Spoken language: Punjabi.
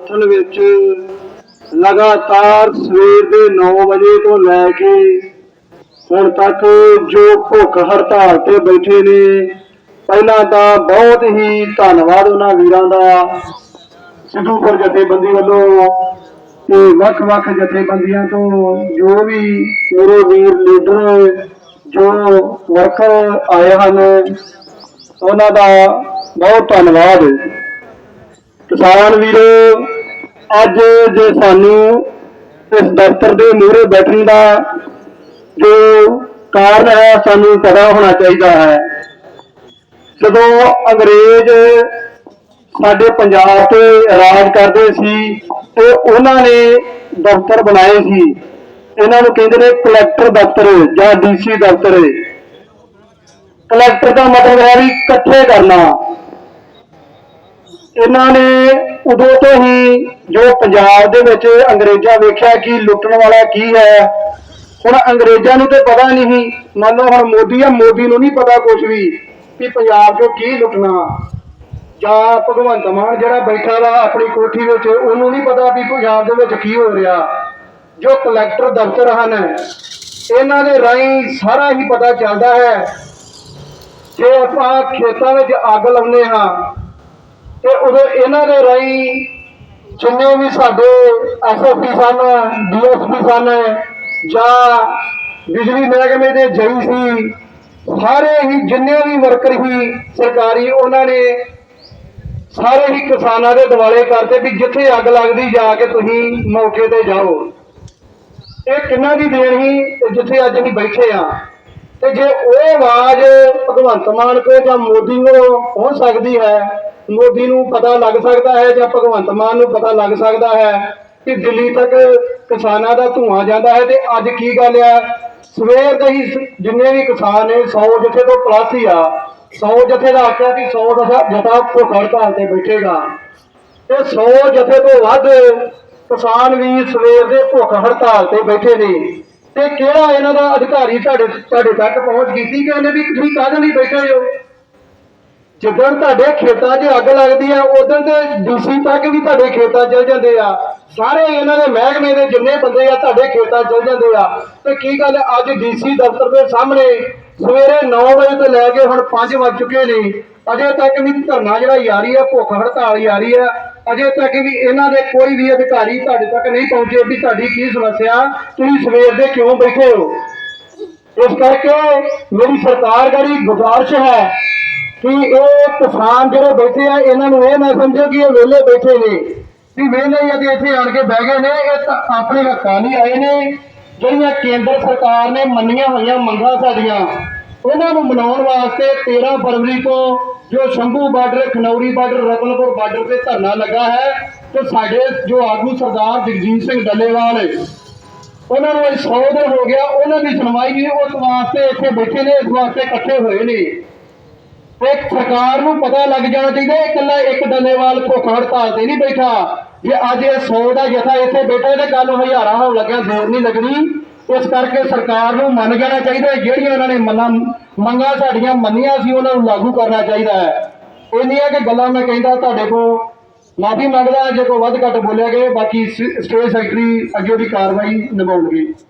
ਅਸਲ ਵਿੱਚ ਲਗਾਤਾਰ ਸਵੇਰ ਦੇ 9 ਵਜੇ ਤੋਂ ਲੈ ਕੇ ਹੁਣ ਤੱਕ ਜੋ ਭੁੱਖ ਹੜਤਾਲ ਤੇ ਬੈਠੇ ਨੇ, ਪਹਿਲਾਂ ਤਾਂ ਬਹੁਤ ਹੀ ਧੰਨਵਾਦ ਉਹਨਾਂ ਵੀਰਾਂ ਦਾ ਸਿੱਧੂਪੁਰ ਜਥੇਬੰਦੀ ਵੱਲੋਂ ਤੇ ਵੱਖ-ਵੱਖ ਜਥੇਬੰਦੀਆਂ ਤੋਂ, ਜੋ ਵੀ ਮੇਰੇ ਵੀਰ ਲੀਡਰ, ਜੋ ਵਰਕਰ ਆਏ ਹਨ, ਉਹਨਾਂ ਦਾ ਬਹੁਤ ਧੰਨਵਾਦ। ਕਿਸਾਨ ਵੀਰੋ, ਅੱਜ ਜੇ ਸਾਨੂੰ ਇਸ ਦਫ਼ਤਰ ਦੇ ਮੂਹਰੇ ਬੈਠਣ ਦਾ ਜੋ ਕਾਰਨ ਹੈ, ਸਾਨੂੰ ਪਤਾ ਹੋਣਾ ਚਾਹੀਦਾ ਹੈ। ਜਦੋਂ ਅੰਗਰੇਜ਼ ਸਾਡੇ ਪੰਜਾਬ ਤੇ ਰਾਜ ਕਰਦੇ ਸੀ ਤੇ ਉਹਨਾਂ ਨੇ ਦਫ਼ਤਰ ਬਣਾਏ ਸੀ, ਇਹਨਾਂ ਨੂੰ ਕਹਿੰਦੇ ਨੇ ਕਲੈਕਟਰ ਦਫ਼ਤਰ ਜਾਂ ਡੀਸੀ ਦਫ਼ਤਰ। ਕਲੈਕਟਰ ਦਾ ਮਤਲਬ ਹੈ ਵੀ ਇਕੱਠੇ ਕਰਨਾ। ਇਹਨਾਂ ਨੇ ਉਦੋਂ ਤੋਂ ਹੀ ਜੋ ਪੰਜਾਬ ਦੇ ਵਿੱਚ ਅੰਗਰੇਜ਼ਾਂ ਵੇਖਿਆ ਕਿ ਲੁੱਟਣ ਵਾਲਾ ਕੀ ਹੈ, ਹੁਣ ਅੰਗਰੇਜ਼ਾਂ ਨੂੰ ਤੇ ਪਤਾ ਨਹੀਂ ਮੰਨ ਲਓ ਹੁਣ ਮੋਦੀ ਆ, ਮੋਦੀ ਨੂੰ ਨਹੀਂ ਪਤਾ ਕੁਝ ਵੀ ਕਿ ਪੰਜਾਬ 'ਚੋਂ ਕੀ ਲੁੱਟਣਾ। ਜਾਂ ਭਗਵੰਤ ਮਾਨ ਜਿਹੜਾ ਬੈਠਾ ਵਾ ਆਪਣੀ ਕੋਠੀ ਵਿੱਚ, ਉਹਨੂੰ ਨਹੀਂ ਪਤਾ ਵੀ ਪੰਜਾਬ ਦੇ ਵਿੱਚ ਕੀ ਹੋ ਰਿਹਾ। ਜੋ ਕਲੈਕਟਰ ਦਫ਼ਤਰ ਹਨ, ਇਹਨਾਂ ਦੇ ਰਾਹੀਂ ਸਾਰਾ ਹੀ ਪਤਾ ਚੱਲਦਾ ਹੈ। ਜੇ ਆਪਾਂ ਖੇਤਾਂ ਵਿੱਚ ਅੱਗ ਲਾਉਂਦੇ ਹਾਂ ਤੇ ਉਦੋਂ ਇਹਨਾਂ ਦੇ ਰਾਹੀਂ ਜਿੰਨੇ ਵੀ ਸਾਡੇ ਐਸਐਸਪੀ ਸਨ ਡੀਐਸਪੀ ਸਨ, ਜਾਂ ਬਿਜਲੀ ਮਹਿਕਮੇ ਦੇ ਜਈ ਸੀ, ਸਾਰੇ ਹੀ ਜਿੰਨੇ ਵੀ ਵਰਕਰ ਸੀ ਸਰਕਾਰੀ, ਉਹਨਾਂ ਨੇ ਸਾਰੇ ਹੀ ਕਿਸਾਨਾਂ ਦੇ ਦਿਵਾਲੇ ਕਰਦੇ ਵੀ ਜਿੱਥੇ ਅੱਗ ਲੱਗਦੀ ਜਾ ਕੇ ਤੁਸੀਂ ਮੌਕੇ ਤੇ ਜਾਓ। ਇਹ ਕਿੰਨਾ ਦੀ ਦੇਣ ਹੀ ਜਿੱਥੇ ਅੱਜ ਅਸੀਂ ਬੈਠੇ ਆ ਤੇ ਜੇ ਉਹ ਆਵਾਜ਼ ਭਗਵੰਤ ਮਾਨ ਕੋ ਜਾਂ ਮੋਦੀ ਨੂੰ ਹੋ ਸਕਦੀ ਹੈ, ਮੋਦੀ ਨੂੰ ਪਤਾ ਲੱਗ ਸਕਦਾ ਹੈ ਜਾਂ ਭਗਵੰਤ ਮਾਨ ਨੂੰ ਪਤਾ ਲੱਗ ਸਕਦਾ ਹੈ ਕਿ ਦਿੱਲੀ ਤੱਕ ਕਿਸਾਨਾਂ ਦਾ ਧੂਆਂ ਜਾਂਦਾ ਹੈ ਤੇ ਅੱਜ ਕੀ ਗੱਲ ਆ? ਸਵੇਰ ਦੇ ਹੀ ਜਿੰਨੇ ਵੀ ਕਿਸਾਨ ਨੇ 100 ਜਥੇ ਤੋਂ ਪਲੱਸ ਹੀ ਆ। 100 ਜਥੇ ਦਾ ਆਖਿਆ ਕਿ 100 ਜਥਾ ਜਥਾ ਭੁੱਖ ਹੜਤਾਲ ਤੇ ਬੈਠੇਗਾ। ਤੇ 100 ਜਥੇ ਤੋਂ ਵੱਧ ਕਿਸਾਨ ਵੀ ਸਵੇਰ ਦੇ ਭੁੱਖ ਹੜਤਾਲ ਤੇ ਬੈਠੇ ਨੇ। ਤੇ ਕਿਹੜਾ ਇਹਨਾਂ ਦਾ ਅਧਿਕਾਰੀ ਤੁਹਾਡੇ ਤੁਹਾਡੇ ਤੱਕ ਪਹੁੰਚ ਕੀਤੀ ਕਿ ਇਹਨੇ ਵੀ ਤੁਸੀਂ ਕਾਹਦੇ ਲਈ ਬੈਠੇ ਹੋ? ਜਿੱਦਣ ਤੁਹਾਡੇ ਖੇਤਾਂ 'ਚ ਅੱਗ ਲੱਗਦੀ ਆ, ਉਦੋਂ ਤੇ ਡੀਸੀ ਤੱਕ ਵੀ ਤੁਹਾਡੇ ਖੇਤਾਂ 'ਚ ਚਲ ਜਾਂਦੇ ਆ। ਸਾਰੇ ਇਹਨਾਂ ਦੇ ਮਹਿਕਮੇ ਦੇ ਜਿੰਨੇ ਬੰਦੇ ਆ, ਤੁਹਾਡੇ ਖੇਤਾਂ ਚਲ ਜਾਂਦੇ ਆ। ਤੇ ਕੀ ਗੱਲ, ਅੱਜ ਡੀਸੀ ਦਫ਼ਤਰ ਦੇ ਸਾਹਮਣੇ ਸਵੇਰੇ 9 ਵਜੇ ਤੋਂ ਲੈ ਕੇ ਹੁਣ 5 ਵੱਜ ਚੁੱਕੇ ਨੇ। ਅਜੇ ਤੱਕ ਵੀ ਧਰਨਾ ਜਿਹੜਾ ਜਾਰੀ ਆ, ਭੁੱਖ ਹੜਤਾਲ ਜਾਰੀ ਆ। ਅਜੇ ਤੱਕ ਵੀ ਇਹਨਾਂ ਦੇ ਕੋਈ ਵੀ ਅਧਿਕਾਰੀ ਤੁਹਾਡੇ ਤੱਕ ਨਹੀਂ ਪਹੁੰਚੇ ਵੀ ਤੁਹਾਡੀ ਕੀ ਸਮੱਸਿਆ, ਤੁਸੀਂ ਸਵੇਰ ਦੇ ਕਿਉਂ ਬੈਠੇ ਹੋ? ਇਸ ਕਰਕੇ ਮੇਰੀ ਸਰਕਾਰ ਗੜੀ ਗੁਜ਼ਾਰਿਸ਼ ਹੈ ਕਿ ਇਹ ਕਿਸਾਨ ਜਿਹੜੇ ਬੈਠੇ ਆ, ਇਹਨਾਂ ਨੂੰ ਇਹ ਨਾ ਸਮਝੋ ਕਿ ਇਹ ਵਿਹਲੇ ਬੈਠੇ ਨੇ। ਵੀ ਵਿਹਲੇ ਆ ਤੇ ਇੱਥੇ ਆਣ ਕੇ ਬਹਿ ਗਏ ਨੇ, ਇਹ ਤਾਂ ਆਪਣੇ ਹੱਕਾਂ ਨਹੀਂ ਆਏ ਨੇ। ਜਿਹੜੀਆਂ ਕੇਂਦਰ ਸਰਕਾਰ ਨੇ ਮੰਨੀਆਂ ਹੋਈਆਂ ਮੰਗਾਂ ਸਾਡੀਆਂ, ਉਹਨਾਂ ਨੂੰ ਮਨਾਉਣ ਵਾਸਤੇ 13 ਫਰਵਰੀ ਤੋਂ ਜੋ Shambhu border, Khanauri border, Ratanpur border ਤੇ ਧਰਨਾ ਲੱਗਾ ਹੈ, ਤੇ ਸਾਡੇ ਜੋ ਆਗੂ ਸਰਦਾਰ ਜਗਜੀਤ ਸਿੰਘ ਡੱਲੇਵਾਲ ਉਹਨਾਂ ਨੂੰ 100 ਦਿਨ ਹੋ ਗਿਆ, ਉਹਨਾਂ ਦੀ ਸੁਣਵਾਈ ਨਹੀਂ, ਉਸ ਵਾਸਤੇ ਇੱਥੇ ਬੈਠੇ ਨੇ, ਇਸ ਵਾਸਤੇ ਇਕੱਠੇ ਹੋਏ ਨੇ। ਤੇ ਸਰਕਾਰ ਨੂੰ ਪਤਾ ਲੱਗ ਜਾਣਾ ਚਾਹੀਦਾ ਇਕੱਲਾ ਇੱਕ ਡੱਲੇਵਾਲ ਭੁੱਖ ਹੜਤਾਲ ਤੇ ਨਹੀਂ ਬੈਠਾ। ਜੇ ਅੱਜ ਇਹ 100 ਦਾ ਜਥਾ ਇੱਥੇ ਬੈਠਾ ਤੇ ਕੱਲ ਹਜ਼ਾਰਾਂ ਹੋਣ ਲੱਗਿਆ, ਜ਼ੋਰ ਨਹੀਂ ਲੱਗਣੀ। ਇਸ ਕਰਕੇ ਸਰਕਾਰ ਨੂੰ ਮੰਨ ਜਾਣਾ ਚਾਹੀਦਾ, ਜਿਹੜੀਆਂ ਉਹਨਾਂ ਨੇ ਮੰਨਾਂ, ਮੰਗਾਂ ਸਾਡੀਆਂ ਮੰਨੀਆਂ ਸੀ, ਉਹਨਾਂ ਨੂੰ ਲਾਗੂ ਕਰਨਾ ਚਾਹੀਦਾ ਹੈ। ਇੰਨੀਆਂ ਕਿ ਗੱਲਾਂ ਮੈਂ ਕਹਿੰਦਾ ਤੁਹਾਡੇ ਕੋਲ। ਮਾਫੀ ਮੰਗਦਾ, ਜੇ ਕੋਈ ਵੱਧ ਘੱਟ ਬੋਲਿਆ ਗਏ ਬਾਕੀ ਸ- ਸਟੇਟ ਸੈਕਟਰੀ ਅੱਗੇ ਉਹਦੀ ਕਾਰਵਾਈ ਨਿਭਾਉਣਗੇ।